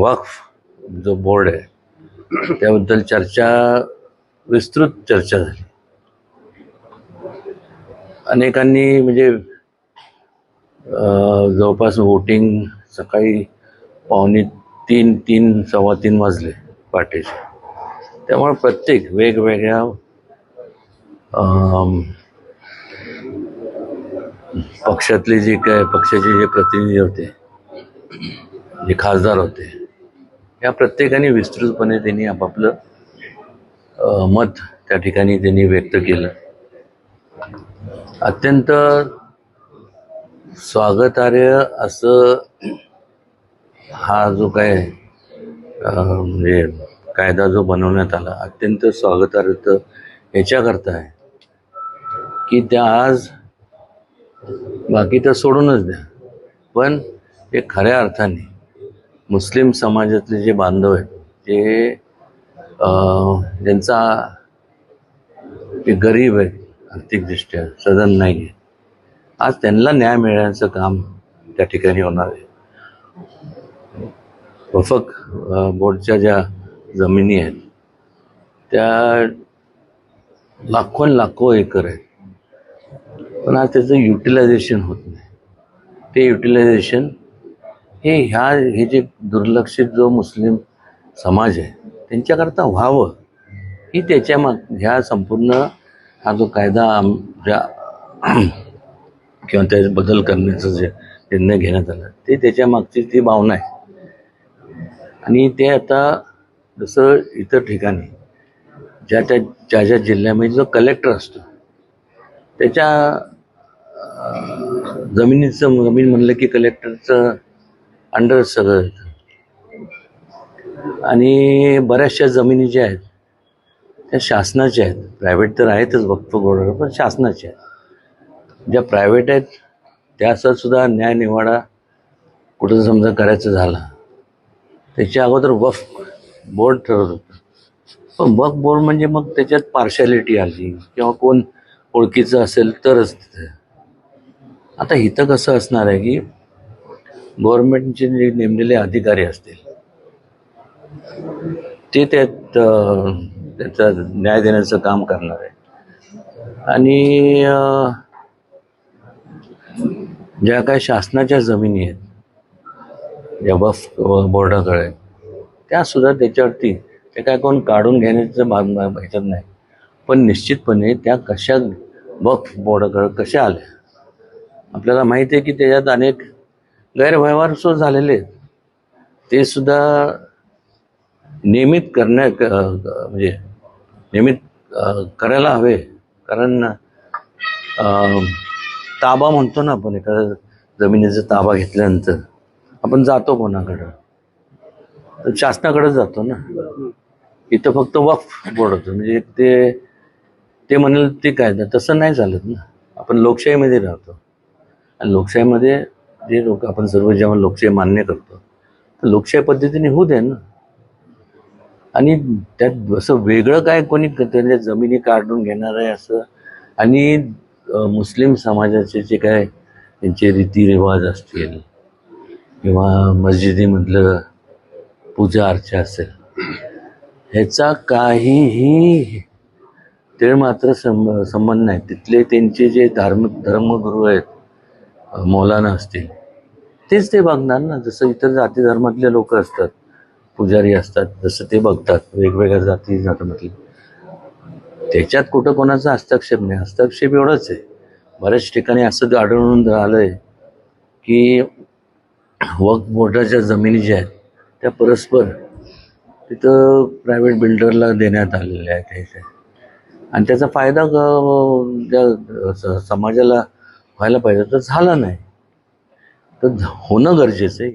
वक्फ जो बोर्ड आहे त्याबद्दल चर्चा विस्तृत चर्चा झाली. अनेकांनी म्हणजे जवळपास वोटिंग सकाळी पावणे तीन तीन सव्वा तीन वाजले पहाटेचे त्यामुळे प्रत्येक वेगवेगळ्या पक्षातले जे काय पक्षाचे जे प्रतिनिधी होते जे खासदार होते या प्रत्येकाने विस्तृतपणे त्यांनी आपापलं मत त्या ठिकाणी त्यांनी व्यक्त केलं. अत्यंत स्वागतार्ह असं हा जो काय म्हणजे कायदा जो बनवण्यात आला अत्यंत स्वागतार्ह याच्याकरता आहे. की त्या आज बाकी तर सोडूनच द्या. पण ते खऱ्या अर्थाने मुस्लिम समाजातले जे बांधव आहेत ते ज्यांचा ते गरीब आहेत आर्थिकदृष्ट्या सदन नाही आहे आज त्यांना न्याय मिळण्याचं काम त्या ठिकाणी होणार आहे. वफक बोर्डच्या ज्या जमिनी आहेत त्या लाखो लाखो एकर आहेत. पण आज त्याचं युटिलायझेशन होत नाही. ते युटिलायझेशन हे ह्या हे जे दुर्लक्षित जो मुस्लिम समाज आहे त्यांच्याकरता व्हावं ही त्याच्या माग ह्या संपूर्ण हा जो कायदा आमच्या किंवा त्या बदल करण्याचं जे निर्णय घेण्यात आला ते त्याच्या मागची ती भावना आहे. आणि ते आता जसं इतर ठिकाणी ज्या त्या ज्या ज्या जिल्ह्यामध्ये जो कलेक्टर असतो त्याच्या जमिनीचं जमीन म्हणलं की कलेक्टरचं अंडर सगळं. येतं. आणि बऱ्याचशा जमिनी ज्या आहेत. त्या शासनाच्या आहेत. प्रायव्हेट तर आहेतच बघतो बोर्डावर पण शासनाच्या आहेत. ज्या प्रायव्हेट आहेत त्याचा सुद्धा न्याय निवाडा कुठं समजा करायचं झाला त्याच्या अगोदर वक्फ बोर्ड ठरवत होतं. पण वक्फ बोर्ड म्हणजे मग त्याच्यात पार्शॅलिटी आली किंवा कोण ओळखीचं असेल तरच तिथं. आता इथं कसं असणार आहे की गव्हर्नमेंटचे जे नेमलेले अधिकारी असतील ते त्यात त्याचा न्याय देण्याचं काम करणार आहे आणि ज्या काही शासनाच्या जमिनी आहेत ज्या वफ बोर्डाकडे आहेत, त्या सुद्धा त्याच्यावरती ते काय कोण काढून घेण्याचं भाग ह्याच्यात नाही. पण निश्चितपणे त्या कशा वक्फ बोर्डाकडे कशा आल्या? आपल्याला माहिती आहे की त्याच्यात अनेक गैरव्यवहार सुद्धा झालेले आहेत. ते सुद्धा नियमित करण्या क- म्हणजे नियमित करायला हवे. कारण ताबा म्हणतो ना आपण एखाद्या जमिनीचा ताबा घेतल्यानंतर. आपण जातो कोणाकडं. तर शासनाकडे जातो ना. इथं फक्त वक्फ बोर्ड होतं. म्हणजे ते ते म्हणेल ते कायदा तसं नाही चालत ना. आपण लोकशाहीमध्ये राहतो. आणि लोकशाहीमध्ये जे लोक आपण सर्व जेव्हा लोकशाही मान्य करतो तर लोकशाही पद्धतीने होऊ दे ना. आणि त्यात असं वेगळं काय कोणी त्यांच्या जमिनी काढून घेणार आहे असं? आणि मुस्लिम समाजाचे जे काय त्यांचे रीतिरिवाज असतील किंवा मस्जिदीमधलं पूजा अर्चा असेल ह्याचा काहीही ते मात्र संबंध नाही. तिथले त्यांचे जे धार्मिक धर्मगुरू आहेत मौलाना असतील तेच ते बघणार ना. जसं इतर जाती धर्मातले लोक असतात पुजारी असतात जसं ते बघतात वेगवेगळ्या जाती धर्मातले. त्याच्यात कुठं कोणाचा हस्तक्षेप नाही. हस्तक्षेप एवढंच आहे. बऱ्याच ठिकाणी असं आढळून आलंय की वक बोर्डाच्या जमिनी ज्या आहेत त्या परस्पर तिथं प्रायव्हेट बिल्डरला देण्यात आलेल्या आहेत हे आणि त्याचा फायदा ज्या स- समाजाला व्हायला पाहिजे तर झाला नाही. तर होणं गरजेचं आहे.